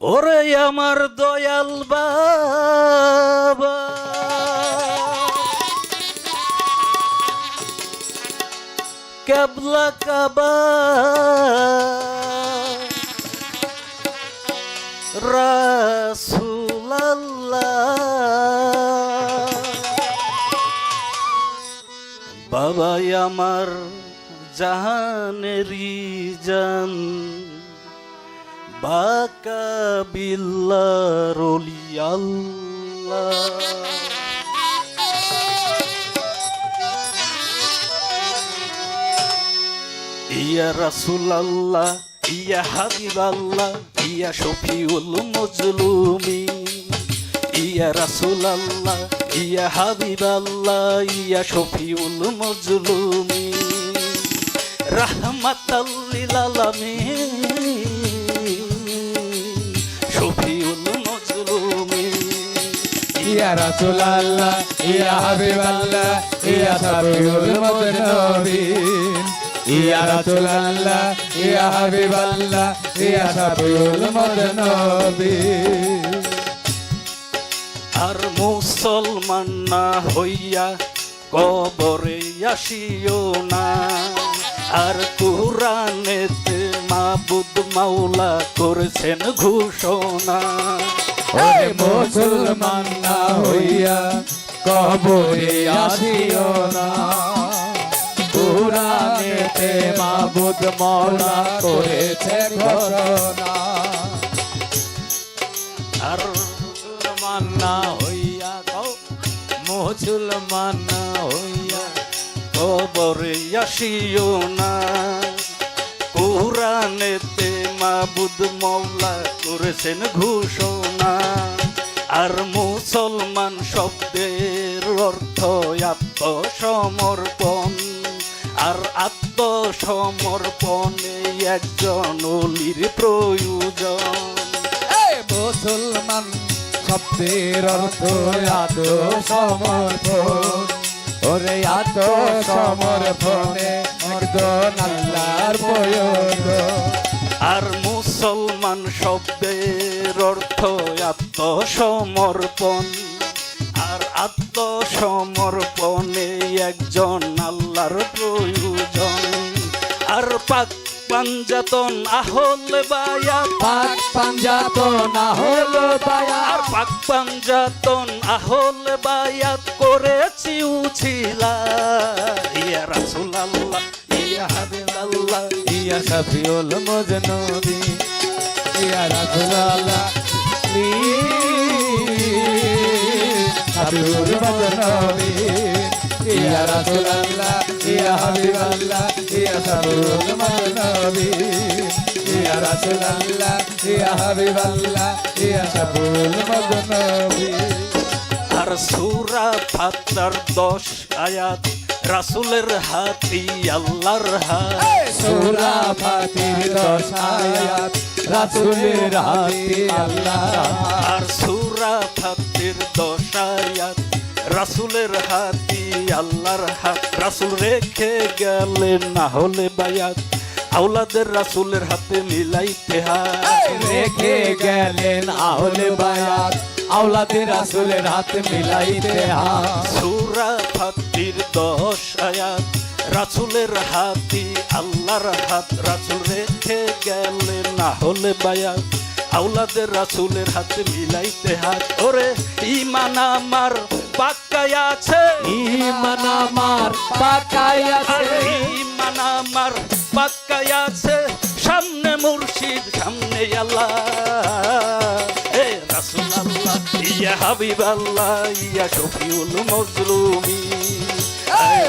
ওরে আমার দয়াল বাবা। কেবলা কাবা। রাসুলাল্লাহ। বাবাই আমার জাহানেরি জান। বাকা বিল্লার অলি আল্লাহ ইয়া রাসুল আল্লাহ ইয়া হাবিব আল্লাহ ইয়া শফিউল মজলুমি। ইয়া রাসুল আল্লাহ ইয়া হাবিব আল্লাহ ইয়া শফিউল মজলুমি। রাহমাতাল্লিল আলামিন ইয়া ইয়া হাবিবাল্লাহ, ইয়া সাফিউল মুজনবিন ইয়া রাসূলুল্লাহ, ইয়া হাবিবাল্লাহ, ইয়া সাফিউল মুজনবিন আর মুসলমান না হইয়া কবরে আসিও না। আর কোরআনেতে মাবুদ মাওলা করেছেন ঘোষণা। ওরে মুসলমান না হইয়া কবরে আসিও না। কুরআনেতে মাবুদ মওলা করেছে ঘোষণা। আর মুসলমান না হইয়া কও মুসলমান না হইয়া কবরে আসিও না। কোরআনেতে মাবুদ মাওলা করেছেন ঘোষণা। আর মুসলমান শব্দের অর্থ আত্মসমর্পণ। আর আত্মসমর্পণে একজন অলির প্রয়োজন। মুসলমান শব্দের অর্থ আত সমর্পণ ওরে আত একজন আল্লাহর প্রয়োজন আর মুসলমান শব্দের অর্থ আত্মসমর্পণ। আর আত্মসমর্পণে একজন আল্লাহর প্রয়োজন। আর পাক পাঞ্জাতন আহল বায়া পাক পাঞ্জাত না হলো তায়া আর পাক পাঞ্জাতন আহল বায়াত করেছি উছিলা। ইয়া রাসূল আল্লাহ ইয়া হাবিব আল্লাহ ইয়া শফিউল মুজনবি ইয়া রাসূলুল্লাহ শফিউল মুজনবি ইয়া রাসূলুল্লাহ, ইয়া হাবিবাল্লাহ, ইয়া শফিউল মুজনবি ইয়া রাসূলুল্লাহ, ইয়া হাবিবাল্লাহ, ইয়া শফিউল মুজনবি আর সুরা ফাতার দশ আয়াত। রাসুলের হাতি আল্লাহর হাত। সূরা ফাতির দশ আয়াত রাসূলের হাতে আল্লাহ আর সুরা ফাতির দশ আয়াত রাসুলের হাতি আল্লাহর হাত। রাসুল রেখে গেলেন না হলে বায়াত আওলাদের রাসুলের হাতে মিলাইতে হাত রেখে গেলেন আহলে বায়াত আওলাদের রাসূলের হাতে মিলাইতে হাত সুরা ফাতির দশ আয়াত রাসুলের হাতি আল্লাহর হাত রাসুল রেখে গেলে না হলে বায়াত। আউলাদের রাসুলের হাতে মিলাইতে হাত ওরে ইমান আমার পাক্কায় আছে। ঈমান আমার পাকাই আছে। ইমান আমার পাক্কায় আছে। সামনে মুর্শিদ সামনে আল্লাহ। ইয়া হাবিব আল্লাহ ইয়া শফিউল মজলুমি।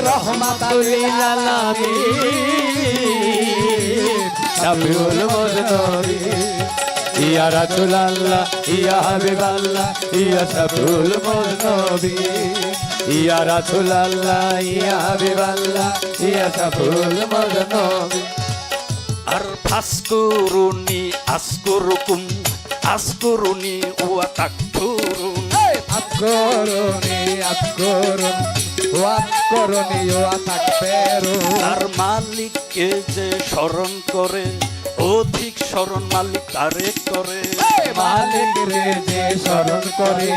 রহমাতুল আলামিন। শাফিউল মুজনবিন ইয়া রাসূলুল্লাহ ইয়া হাবিবাল্লাহ ইয়া শাফিউল মুজনবিন ইয়া রাসূলুল্লাহ ইয়া হাবিবাল্লাহ ইয়া শাফিউল মুজনবিন আর ফাসকুরুনি আসকুরুকুম আসকুরুনি ওয়া তাকফুরুন আকরুনি আকরুন ওয়া আকরুনি ওয়া তাকফিরুন আর মালিককে যে স্মরণ করে, অধিক স্মরণ মালিক তারে করে মালিক রে যে স্মরণ করে?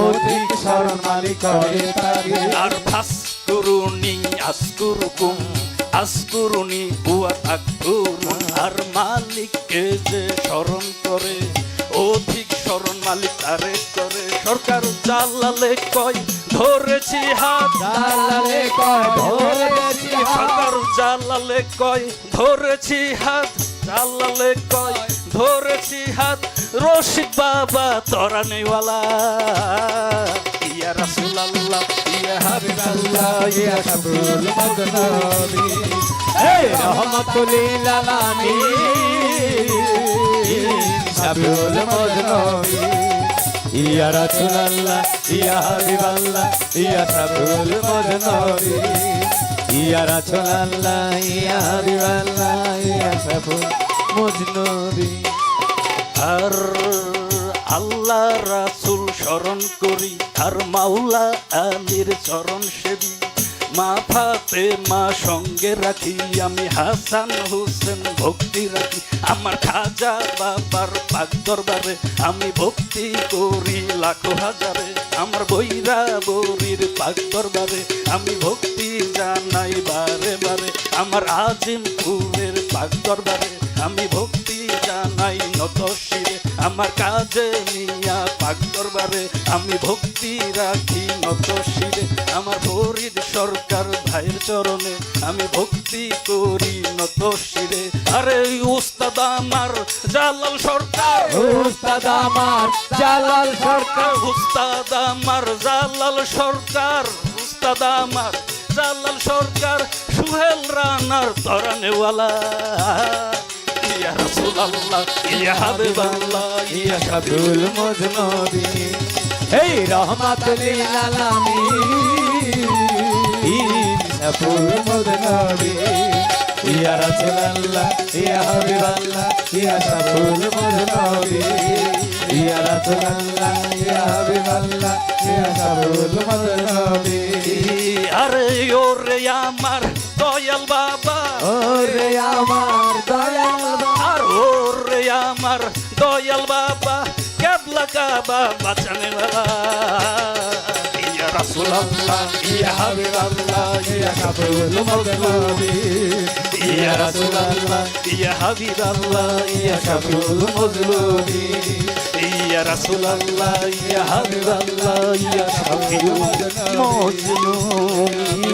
অধিক স্মরণ মালিক করে তাকে আর ফাসকুরুনি আসকুরুকুম আসকুরুনি হুয়া তাকফুরুন আর মালিককে যে স্মরণ করে মালিক তারে করে সরকার জালালে কয় ধরেছি হাত। জালালে কয় ধরেছি হাত। সরকার জালালে কয় ধরেছি হাত। জালালে কয় ধরেছি হাত। রশিদ বাবা তোরা নেওয়ালা ইয়া রাসূলুল্লাহ ইয়া হাবিবাল্লাহ ইয়া শাফিউল মদনবী হে রহমাতুলিল আলামিন শাফিউল মদনবী ইয়া রাসূলুল্লাহ, ইয়া হাবিবাল্লাহ, ইয়া শাফিউল মদনবী ইয়া রাসূলুল্লাহ, ইয়া হাবিবাল্লাহ, ইয়া শাফিউল মজনবী। আর আল্লাহ রাসূল স্মরণ করি, আর মাওলা আলীর চরণ সেবী। মা ফাতে মা সঙ্গে রাখি, আমি হাসান হোসেন ভক্তি রাখি। আমার খাজা বাবার পাক দরবারে আমি ভক্তি করি লাখো হাজারে। আমার বৈরা বরির পাক দরবারে আমি ভক্তি জানাই বারে বারে। আমার আজিমপুরের পাক দরবারে আমি ভক্তি জানাই নত শিরে আমার কাজে নিয়া পাক দরবারে। আমি ভক্তি রাখি নত শিরে আমার ফরিদ সরকার ভাইয়ের চরণে। আমি ভক্তি করি নত শিরে। আরে উস্তাদ আমার জালাল সরকার। উস্তাদ আমার জালাল সরকার। উস্তাদ আমার জালাল সরকার। উস্তাদ আমার জালাল সরকার। সুহেল রানার তরানেওয়ালা। ইয়া রাসূলুল্লাহ ইয়া হাবিবাল্লাহ ইয়া শাফিউল মজনবী এই রহমাতুলিল আলামিন। শাফিউল মজনবী ইয়া রাসূলুল্লাহ ইয়া হাবিবাল্লাহ ইয়া শাফিউল মজনবী ইয়া রাসূলুল্লাহ ইয়া হাবিবাল্লাহ ইয়া শাফিউল মজনবী আরে ওরে আমার দয়াল বাবা। ওরে আমার কেবলা কাবা বাঁচানে বাবা ইয়া ইয়া হাবিবাল্লাহ, ইয়া শাফিউল মজনবী ইয়া ইয়া হাবিবাল্লাহ, ইয়া মজলুবি